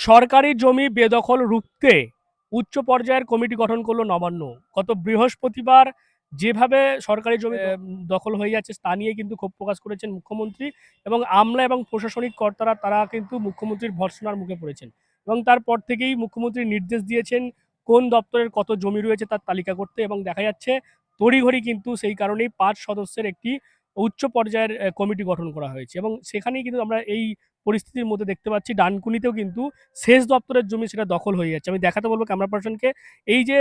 সরকারি জমি বেদখল রুখতে উচ্চ পর্যায়ের কমিটি গঠন করল নবান্ন। গত বৃহস্পতিবার যেভাবে সরকারি জমি দখল হয়ে যাচ্ছে তা নিয়ে কিন্তু ক্ষোভ প্রকাশ করেছেন মুখ্যমন্ত্রী এবং আমলা এবং প্রশাসনিক কর্তারা তারা কিন্তু মুখ্যমন্ত্রীর ভর্সনার মুখে পড়েছেন এবং তারপর থেকেই মুখ্যমন্ত্রী নির্দেশ দিয়েছেন কোন দপ্তরের কত জমি রয়েছে তার তালিকা করতে এবং দেখা যাচ্ছে তড়িঘড়ি কিন্তু সেই কারণেই পাঁচ সদস্যের একটি উচ্চ পর্যায়ের কমিটি গঠন করা হয়েছে এবং সেখানেই কিন্তু আমরা এই পরিস্থিতির মধ্যে দেখতে পাচ্ছি, ডানকুনিতেও কিন্তু সেচ দপ্তরের জমি সেটা দখল হয়ে যাচ্ছে। আমি দেখাতে বলব ক্যামেরা পার্সনকে এই যে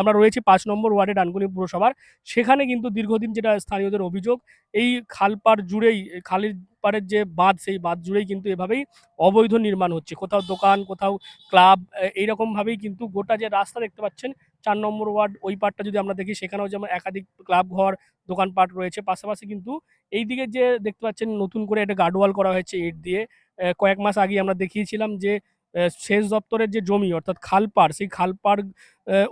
আমরা রয়েছি পাঁচ নম্বর ওয়ার্ডে ডানকুনি পুরসভার, সেখানে কিন্তু দীর্ঘদিন যেটা স্থানীয়দের অভিযোগ, এই খালপার জুড়েই খালি খালের পাড়ের যে বাঁধ, সেই বাঁধ জুড়েই কিন্তু এভাবেই অবৈধ নির্মাণ হচ্ছে। কোথাও দোকান, কোথাও ক্লাব এইরকমভাবেই কিন্তু গোটা যে রাস্তা দেখতে পাচ্ছেন, চার নম্বর ওয়ার্ড ওই পার্টটা যদি আমরা দেখি, সেখানেও যেমন একাধিক ক্লাব ঘর, দোকানপাট রয়েছে। পাশাপাশি কিন্তু এই দিকে যে দেখতে পাচ্ছেন, নতুন করে একটা গার্ডওয়াল করা হয়েছে ইট দিয়ে। কয়েক মাস আগে আমরা দেখিয়েছিলাম যে সেচ দপ্তরের যে জমি, অর্থাৎ খালপাড় সেই খালপাড়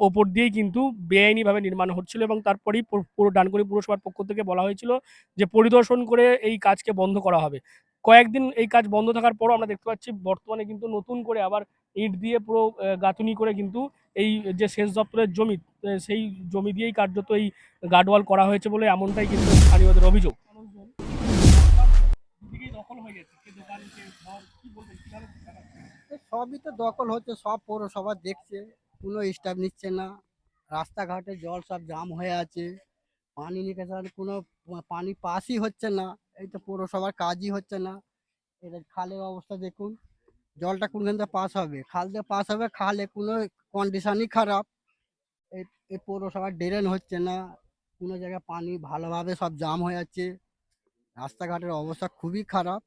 ওপর দিয়েই কিন্তু বেআইনিভাবে নির্মাণ হচ্ছিল এবং তারপরেই পুরো- পুরো ডানকুনি পুরসভার পক্ষ থেকে বলা হয়েছিল যে পরিদর্শন করে এই কাজকে বন্ধ করা হবে। কয়েকদিন এই কাজ বন্ধ থাকার পরও আমরা দেখতে পাচ্ছি বর্তমানে কিন্তু নতুন করে আবার ইট দিয়ে পুরো গাঁথুনি করে কিন্তু এই যে সেচ দপ্তরের জমি সেই জমি দিয়েই কার্যত এই গার্ডওয়াল করা হয়েছে বলে এমনটাই কিন্তু স্থানীয়দের অভিযোগ। সবই তো দখল হচ্ছে, সব পৌরসভা দেখছে, কোনো স্টাফ নিচ্ছে না। রাস্তাঘাটে জল সব জাম হয়ে আছে, পানি নিকাশন কোনো পানি পাসই হচ্ছে না, এই তো পৌরসভার কাজই হচ্ছে না। এটা খালের অবস্থা দেখুন, জলটা কোনখান থেকে পাস হবে? খাল দিয়ে পাস হবে খালে, কোনো কন্ডিশনই খারাপ। এই পৌরসভার ড্রেন হচ্ছে না, কোনো জায়গায় পানি ভালোভাবে সব জাম হয়ে যাচ্ছে রাস্তাঘাটের অবস্থা খুবই খারাপ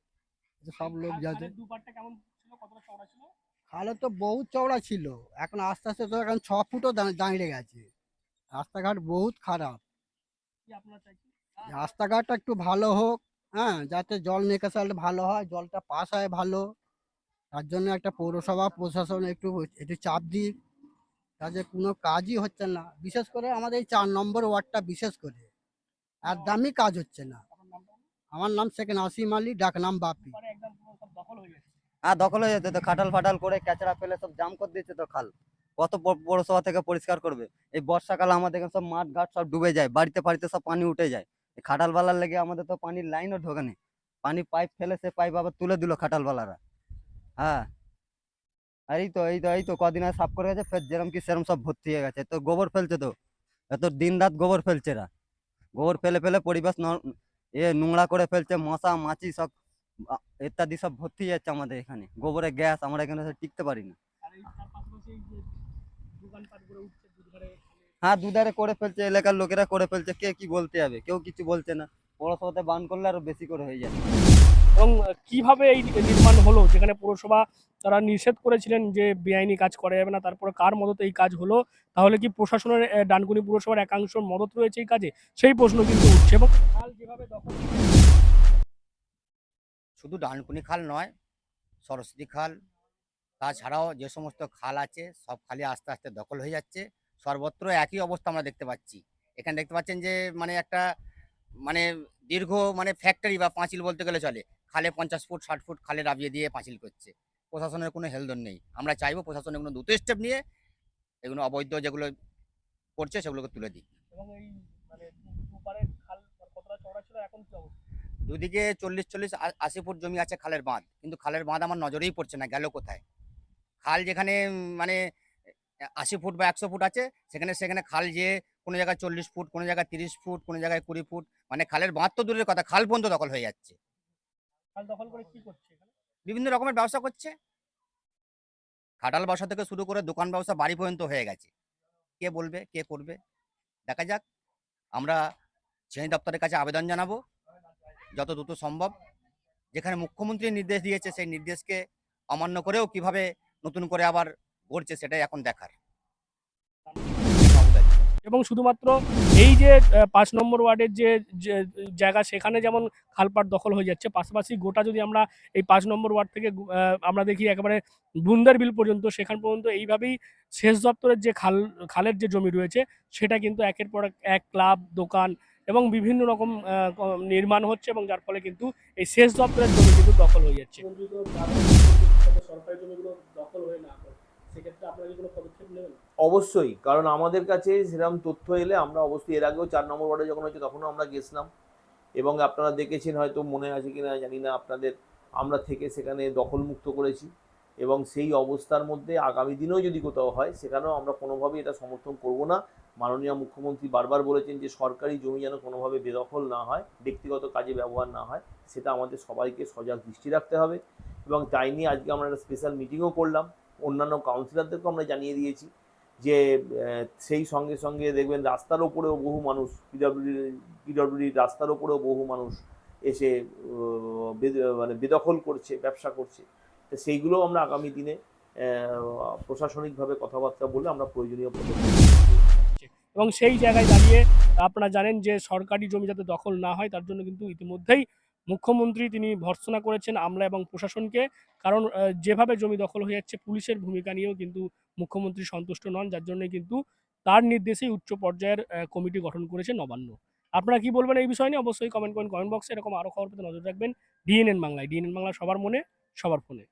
সব লোক যাচ্ছে ছিল? খালে তো বহুত চওড়া ছিল এখন আস্তে আস্তে তো এখন ছ ফুটও দাঁড়িয়ে গেছে। রাস্তাঘাট বহুত খারাপ। রাস্তাঘাটটা একটু ভালো হোক হ্যাঁ যাতে জল নিকাশালটা ভালো হয় জলটা পাস হয় ভালো তার জন্য একটা পৌরসভা প্রশাসন একটু একটু চাপ দিক তাতে কোনো কাজই হচ্ছে না। বিশেষ করে আমাদের এই চার নম্বর ওয়ার্ডটা বিশেষ করে। আর দামি কাজ হচ্ছে না। আমার নাম শেখ নাসিম আলী বাপি। মানে একদম দখল হয়ে গেছে। দখল হয়ে যেত তো খাটাল ফাটাল করে ক্যাচড়া ফেলে সব জাম করে দিচ্ছে তো খাল। কত পৌরসভা থেকে পরিষ্কার করবে। এই বর্ষাকালে আমাদের এখানে সব মাঠ ঘাট সব ডুবে যায় বাড়িতে ফাড়িতে সব পানি উঠে যায়। এই খাটাল বালার লেগে আমাদের তো পানির লাইনও ঢোকে নেই পানি পাইপ ফেলে সে পাইপ আবার তুলে দিল খাটাল বালারা। হ্যাঁ। আর এই তো এই তো এই তো কদিন আগে সাফ করে গেছে ফের যেরম কি সেরম সব ভর্তি হয়ে গেছে। তো গোবর ফেলছে তো এত দিন রাত গোবর ফেলছে এরা। গোবর ফেলে ফেলে পরিবেশ ন- এ নোংরা করে ফেলছে মশা মাছি সব ইত্যাদি সব ভর্তি যাচ্ছে আমাদের এখানে। গোবরের গ্যাস আমরা এখানে টিকতে পারি না। হ্যাঁ দুধারে করে ফেলছে এলাকার লোকেরা করে ফেলছে কে কি বলতে হবে কেউ কিছু বলছে না। পড়াশোনাতে বান করলে আরও বেশি করে হয়ে যাবে। এবং কীভাবে এই নির্মাণ হলো? যেখানে পুরসভা তারা নিষেধ করেছিলেন যে বেআইনি কাজ করা যাবে না, তারপরে কার মদতে এই কাজ হলো? তাহলে কি প্রশাসনের ডানকুনি পুরসভার একাংশ মদত রয়েছে এই কাজে? সেই প্রশ্ন কিন্তু উঠছে এবং খাল যেভাবে দখল শুধু ডানকুনি খাল নয়, সরস্বতী খাল, তাছাড়াও যে সমস্ত খাল আছে, সব খালি আস্তে আস্তে দখল হয়ে যাচ্ছে। সর্বত্র একই অবস্থা আমরা দেখতে পাচ্ছি। এখানে দেখতে পাচ্ছেন যে মানে একটা মানে দীর্ঘ মানে ফ্যাক্টরি বা পাঁচিল বলতে গেলে চলে। খালে পঞ্চাশ ফুট ষাট ফুট খালে রাবিয়ে দিয়ে পাঁচিল করছে। প্রশাসনের কোনো হেলদোল নেই। আমরা চাইব প্রশাসন এগুলো দ্রুত স্টেপ নিয়ে এগুলো অবৈধ যেগুলো করছে সেগুলোকে তুলে দিই মানে দুদিকে চল্লিশ চল্লিশ আশি ফুট জমি আছে খালের বাঁধ। কিন্তু খালের বাঁধ আমার নজরেই পড়ছে না গেল কোথায়? খাল যেখানে মানে আশি ফুট বা একশো ফুট আছে সেখানে সেখানে খাল যে কোনো জায়গায় চল্লিশ ফুট কোনো জায়গায় তিরিশ ফুট কোনো জায়গায় কুড়ি ফুট মানে খালের বাঁধ তো দূরের কথা খাল পর্যন্ত দখল হয়ে যাচ্ছে। বিভিন্ন রকমের ব্যবসা করছে। খাটাল ব্যবসা থেকে শুরু করে দোকান ব্যবসা বাড়ি পর্যন্ত হয়ে গেছে। কে বলবে, কে করবে? দেখা যাক। আমরা শ্রেণি দপ্তরের কাছে আবেদন জানাব, যত দ্রুত সম্ভব। যেখানে মুখ্যমন্ত্রী নির্দেশ দিয়েছে, সেই নির্দেশকে অমান্য করেও কীভাবে নতুন করে আবার গড়ছে, সেটাই এখন দেখার। এবং শুধুমাত্র এই যে পাঁচ নম্বর ওয়ার্ডের যে জায়গা, সেখানে যেমন খালপাট দখল হয়ে যাচ্ছে, পাশাপাশি গোটা যদি আমরা এই পাঁচ নম্বর ওয়ার্ড থেকে আমরা দেখি একেবারে বুন্দার বিল পর্যন্ত, সেখান পর্যন্ত এইভাবেই সেচ দপ্তরের যে খাল, খালের যে জমি রয়েছে, সেটা কিন্তু একের পর এক- ক্লাব, দোকান এবং বিভিন্ন রকম নির্মাণ হচ্ছে এবং যার ফলে কিন্তু এই সেচ দপ্তরের জমি কিন্তু দখল হয়ে যাচ্ছে। সরকারি জমিগুলো দখল হয়ে না অবশ্যই, কারণ আমাদের কাছে সেরকম তথ্য এলে আমরা অবশ্যই, এর আগেও চার নম্বর ওয়ার্ডে যখন হয়েছে তখনও আমরা গেছিলাম। এবং আপনারা দেখেছেন হয়তো, মনে আছে কি না জানি না, আপনাদের আমরা থেকে সেখানে দখলমুক্ত করেছি। এবং সেই অবস্থার মধ্যে আগামী দিনেও যদি কোথাও হয়, সেখানেও আমরা কোনোভাবেই এটা সমর্থন করব না। মাননীয় মুখ্যমন্ত্রী বারবার বলেছেন যে, সরকারি জমি যেন কোনোভাবে বেদখল না হয়, ব্যক্তিগত কাজে ব্যবহার না হয়, সেটা আমাদের সবাইকে সজাগ দৃষ্টি রাখতে হবে। এবং তাই নিয়ে আজকে আমরা একটা স্পেশাল মিটিংও করলাম। অন্যান্য কাউন্সিলরদেরকেও আমরা জানিয়ে দিয়েছি যে সেই সঙ্গে সঙ্গে দেখবেন রাস্তার ওপরেও বহু মানুষ পিডব্লিউডি পিডব্লিউডি রাস্তার ওপরেও বহু মানুষ এসে মানে বেদখল করছে, ব্যবসা করছে। তো সেইগুলো আমরা আগামী দিনে প্রশাসনিকভাবে কথাবার্তা বলে আমরা প্রয়োজনীয় এবং সেই জায়গায় দাঁড়িয়ে আপনারা জানেন যে সরকারি জমি যাতে দখল না হয়, তার জন্য কিন্তু ইতিমধ্যেই মুখ্যমন্ত্রী তিনি ভর্সনা করেছেন আমলা এবং প্রশাসনকে। কারণ যেভাবে জমি দখল হয়ে যাচ্ছে, পুলিশের ভূমিকা নিয়েও কিন্তু মুখ্যমন্ত্রী সন্তুষ্ট নন, যার জন্যই কিন্তু তার নির্দেশেই উচ্চ পর্যায়ের কমিটি গঠন করেছে নবান্ন। আপনারা কি বলবেন এই বিষয় নিয়ে? অবশ্যই কমেন্ট করেন কমেন্ট বক্সে এরকম আরও খবর পেতে নজর রাখবেন। ডিএনএন বাংলায় ডিএনএন বাংলা সবার মনে, সবার ফোনে।